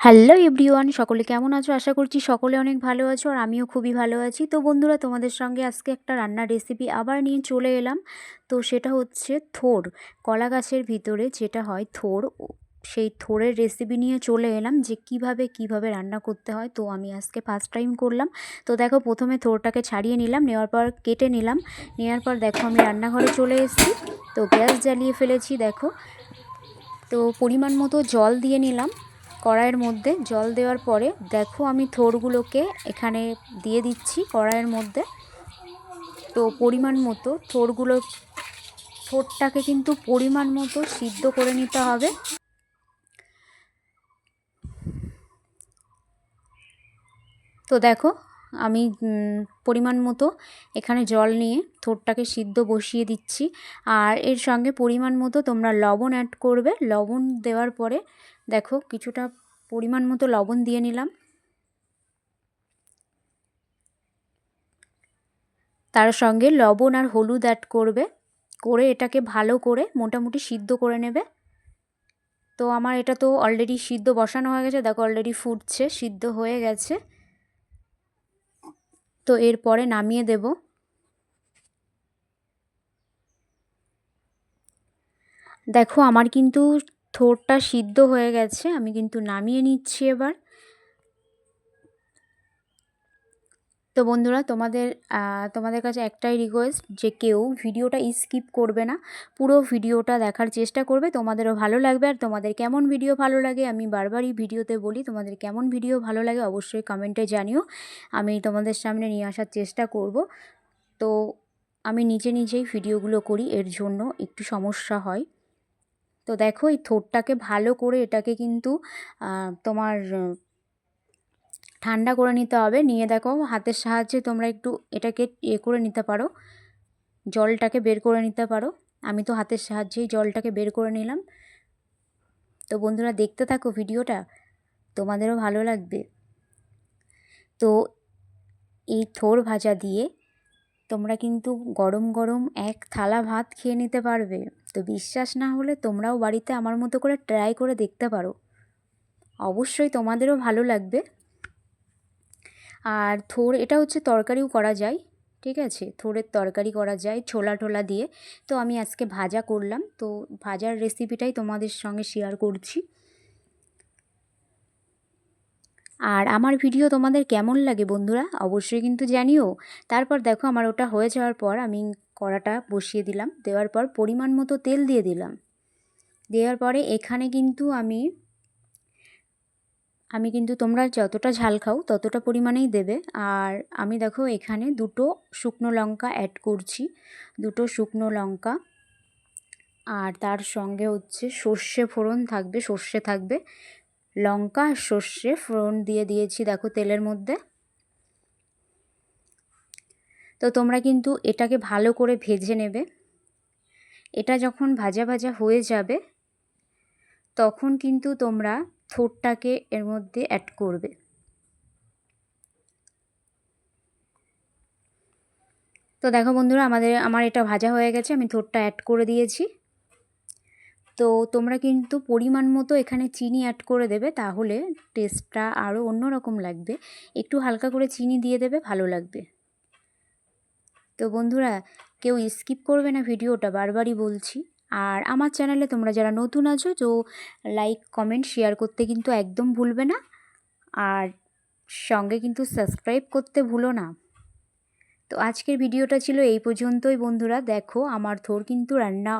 Hello everyone, সকলে কেমন আছো? আশা করছি সকলে অনেক ভালো আছো আর আমিও খুবই ভালো আছি। তো বন্ধুরা, তোমাদের সঙ্গে আজকে একটা রান্নার রেসিপি আবার নিয়ে চলে এলাম। তো সেটা হচ্ছে থোর, কলা গাছের ভিতরে যেটা হয় থোর সেই থোরের রেসিপি নিয়ে চলে এলাম যে কীভাবে কীভাবে রান্না করতে হয়। তো আমি আজকে ফার্স্ট টাইম করলাম। তো দেখো, প্রথমে থোরটাকে ছাড়িয়ে নিলাম, নেওয়ার পর কেটে নিলাম। নেওয়ার পর দেখো, আমি রান্নাঘরে চলে এসেছি। তো গ্যাস জ্বালিয়ে ফেলেছি, দেখো। তো পরিমাণ মতো জল দিয়ে নিলাম। কড়াইয়ের মধ্যে জল দেওয়ার পরে দেখো আমি থোরগুলোকে এখানে দিয়ে দিচ্ছি কড়াইয়ের মধ্যে। তো পরিমাণ মতো থোরগুলো, থোরটাকে কিন্তু পরিমাণ মতো সিদ্ধ করে নিতে হবে। তো দেখো আমি পরিমাণ মতো এখানে জল নিয়ে থোরটাকে সিদ্ধ বসিয়ে দিচ্ছি। আর এর সঙ্গে পরিমাণ মতো তোমরা লবণ অ্যাড করবে। লবণ দেওয়ার পরে দেখো কিছুটা পরিমাণ মতো লবণ দিয়ে নিলাম। তার সঙ্গে লবণ আর হলুদ অ্যাড করবে। করে এটাকে ভালো করে মোটামুটি সিদ্ধ করে নেবে। তো আমার এটা তো অলরেডি সিদ্ধ বসানো হয়ে গেছে। দেখো অলরেডি ফুটছে, সিদ্ধ হয়ে গেছে। তো এরপরে নামিয়ে দেব। দেখো, আমার কিন্তু থোরটা সিদ্ধ হয়ে গেছে, আমি কিন্তু নামিয়ে নিচ্ছি এবার। তো বন্ধুরা তোমাদের তোমাদের কাছে একটাই রিকোয়েস্ট যে কেউ ভিডিওটা স্কিপ করবে না, পুরো ভিডিওটা দেখার চেষ্টা করবে, তোমাদেরও ভালো লাগবে আর তোমাদের কেমন ভিডিও ভালো লাগে আমি বারবারই ভিডিওতে বলি, তোমাদের কেমন ভিডিও ভালো লাগে অবশ্যই কমেন্টে জানিও, আমি তোমাদের সামনে নিয়ে আসার চেষ্টা করব। তো আমি নিজে নিজেই ভিডিওগুলো করি, এর জন্য একটু সমস্যা হয়। তো দেখো এই থোটটাকে ভালো করে এটাকে কিন্তু তোমার ঠান্ডা করে নিতে হবে। নিয়ে দেখো হাতের সাহায্যে তোমরা একটু এটাকে এ করে নিতে পারো। জলটাকে বের করে নিতে পারো। আমি তো হাতের সাহায্যেই জলটাকে বের করে নিলাম। তো বন্ধুরা দেখতে থাকো ভিডিওটা, তোমাদেরও ভালো লাগবে। তো এই থোর ভাজা দিয়ে তোমরা কিন্তু গরম গরম এক থালা ভাত খেয়ে নিতে পারবে। তো বিশ্বাস না হলে তোমরাও বাড়িতে আমার মতো করে ট্রাই করে দেখতে পারো। অবশ্যই তোমাদেরও ভালো লাগবে। আর থোর এটা হচ্ছে তরকারিও করা যায়, ঠিক আছে? থোরের তরকারি করা যায়, ছোলা টোলা দিয়ে। তো আমি আজকে ভাজা করলাম, তো ভাজার রেসিপিটাই তোমাদের সঙ্গে শেয়ার করছি। আর আমার ভিডিও তোমাদের কেমন লাগে বন্ধুরা, অবশ্যই কিন্তু জানিও। তারপর দেখো, আমার ওটা হয়ে যাওয়ার পর আমি কড়াটা বসিয়ে দিলাম। দেওয়ার পর পরিমাণ মতো তেল দিয়ে দিলাম। দেওয়ার পরে এখানে কিন্তু আমি আমি কিন্তু তোমরা যতটা ঝাল খাও ততটা পরিমাণেই দেবে। আর আমি দেখো এখানে দুটো শুকনো লঙ্কা অ্যাড করছি। দুটো শুকনো লঙ্কা। আর তার সঙ্গে হচ্ছে সর্ষে ফোড়ন থাকবে, সর্ষে থাকবে। লঙ্কা আর সর্ষে ফোড়ন দিয়ে দিয়েছি দেখো তেলের মধ্যে। তো তোমরা কিন্তু এটাকে ভালো করে ভেজে নেবে। এটা যখন ভাজা ভাজা হয়ে যাবে, তখন কিন্তু তোমরা থোরটাকে এর মধ্যে অ্যাড করবে। তো দেখো বন্ধুরা, আমাদের, আমার এটা ভাজা হয়ে গেছে, আমি থোরটা অ্যাড করে দিয়েছি। তো তোমরা কিন্তু পরিমাণ মতো এখানে চিনি অ্যাড করে দেবে, তাহলে টেস্টটা আরও অন্যরকম লাগবে। একটু হালকা করে চিনি দিয়ে দেবে, ভালো লাগবে। তো বন্ধুরা, কেউ স্কিপ করবে না ভিডিওটা, বারবারই বলছি। আর আমার চ্যানেলে তোমরা যারা নতুন আছো, তো লাইক কমেন্ট শেয়ার করতে কিন্তু একদম ভুলবে না। আর সঙ্গে কিন্তু সাবস্ক্রাইব করতে ভুলো না। তো আজকের ভিডিওটা ছিল এই পর্যন্তই বন্ধুরা। দেখো, আমার থোর কিন্তু রান্না